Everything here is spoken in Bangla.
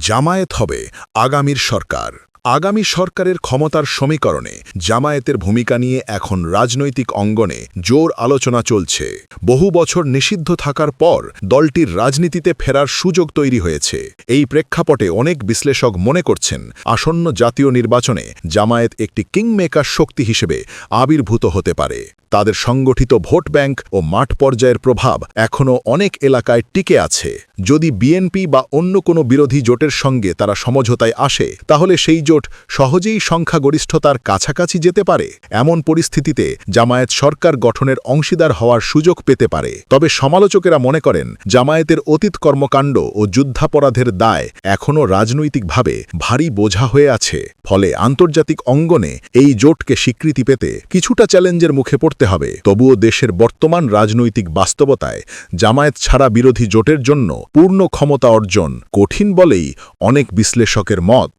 জামায়াত হবে আগামীর সরকার। আগামী সরকারের ক্ষমতার সমীকরণে জামায়াতের ভূমিকা নিয়ে এখন রাজনৈতিক অঙ্গনে জোর আলোচনা চলছে। বহু বছর নিষিদ্ধ থাকার পর দলটির রাজনীতিতে ফেরার সুযোগ তৈরি হয়েছে। এই প্রেক্ষাপটে অনেক বিশ্লেষক মনে করছেন, আসন্ন জাতীয় নির্বাচনে জামায়াত একটি কিংমেকার শক্তি হিসেবে আবির্ভূত হতে পারে। তাদের সংগঠিত ভোট ব্যাংক ও মাঠ পর্যায়ের প্রভাব এখনও অনেক এলাকায় টিকে আছে। যদি বিএনপি বা অন্য কোনো বিরোধী জোটের সঙ্গে তারা সমঝোতায় আসে, তাহলে সেই জোট সহজেই সংখ্যাগরিষ্ঠতার কাছাকাছি যেতে পারে। এমন পরিস্থিতিতে জামায়াত সরকার গঠনের অংশীদার হওয়ার সুযোগ পেতে পারে। তবে সমালোচকেরা মনে করেন, জামায়াতের অতীত কর্মকাণ্ড ও যুদ্ধাপরাধের দায় এখনও রাজনৈতিকভাবে ভারী বোঝা হয়ে আছে। ফলে আন্তর্জাতিক অঙ্গনে এই জোটকে স্বীকৃতি পেতে কিছুটা চ্যালেঞ্জের মুখে পড়তে হবে। তবুও দেশের বর্তমান রাজনৈতিক বাস্তবতায় জামায়াত ছাড়া বিরোধী জোটের জন্য পূর্ণ ক্ষমতা অর্জন কঠিন বলেই অনেক বিশ্লেষকের মত।